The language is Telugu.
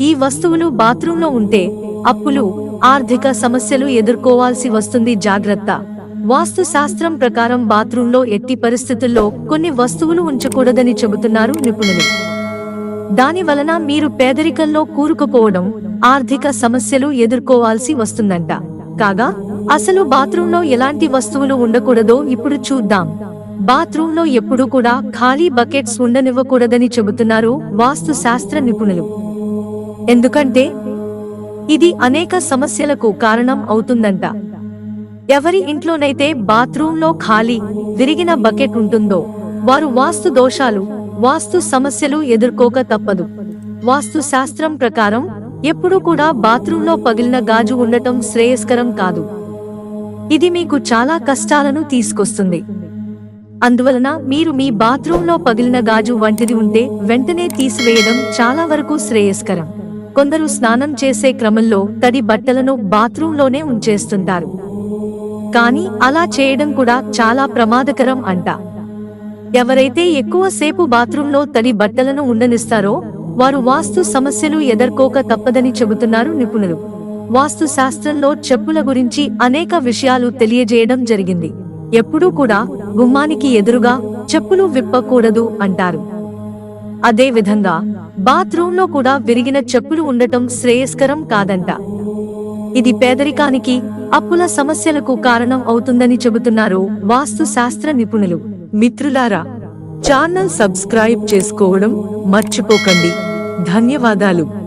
ఈ వస్తువులు బాత్రూంలో ఉంటే అప్పులు ఆర్థిక సమస్యలు ఎదుర్కోవాల్సి వస్తుంది. జాగ్రత్త. వాస్తు శాస్త్రం ప్రకారం బాత్రూంలో ఎట్టి పరిస్థితుల్లో కొన్ని వస్తువులు ఉంచకూడదని చెబుతున్నారు నిపుణులు. దాని వలన మీరు పేదరికంలో కూరుకుపోవడం ఆర్థిక సమస్యలు ఎదుర్కోవాల్సి వస్తుందంట. కాగా అసలు బాత్రూంలో ఎలాంటి వస్తువులు ఉండకూడదో ఇప్పుడు చూద్దాం. బాత్రూంలో ఎప్పుడూ కూడా ఖాళీ బకెట్స్ ఉండనివ్వకూడదని చెబుతున్నారు వాస్తు శాస్త్ర నిపుణులు. ఎందుకంటే ఇది అనేక సమస్యలకు కారణం అవుతుందంట. ఎవరి ఇంట్లోనైతే బాత్రూంలో ఖాళీ విరిగిన బకెట్ ఉంటుందో వారు వాస్తు దోషాలు వాస్తు సమస్యలు ఎదుర్కోక తప్పదు. వాస్తు శాస్త్రం ప్రకారం ఎప్పుడూ కూడా బాత్రూంలో పగిలిన గాజు ఉండటం శ్రేయస్కరం కాదు. ఇది మీకు చాలా కష్టాలను తీసుకొస్తుంది. అందువలన మీరు మీ బాత్రూంలో పగిలిన గాజు వంటిది ఉంటే వెంటనే తీసివేయడం చాలా వరకు శ్రేయస్కరం. కొందరు స్నానం చేసే క్రమంలో తడి బట్టలను బాత్రూంలోనే ఉంచేస్తుంటారు. కానీ అలా చేయడం కూడా చాలా ప్రమాదకరం అంట. ఎవరైతే ఎక్కువసేపు బాత్రూంలో తడి బట్టలను ఉండనిస్తారో వారు వాస్తు సమస్యలు ఎదుర్కోక తప్పదని చెబుతున్నారు నిపుణులు. వాస్తు శాస్త్రంలో చెప్పుల గురించి అనేక విషయాలు తెలియజేయడం జరిగింది. ఎప్పుడూ కూడా గుమ్మానికి ఎదురుగా చెప్పులు విప్పకూడదు అంటారు. అదే విధంగా బాత్రూంలో కూడా విరిగిన చెప్పులు ఉండటం శ్రేయస్కరం కాదంట. ఇది పేదరికానికి అప్పుల సమస్యలకు కారణం అవుతుందని చెబుతున్నారు వాస్తు శాస్త్ర నిపుణులు. మిత్రులారా ఛానల్ సబ్స్క్రైబ్ చేసుకోవడం మర్చిపోకండి. ధన్యవాదాలు.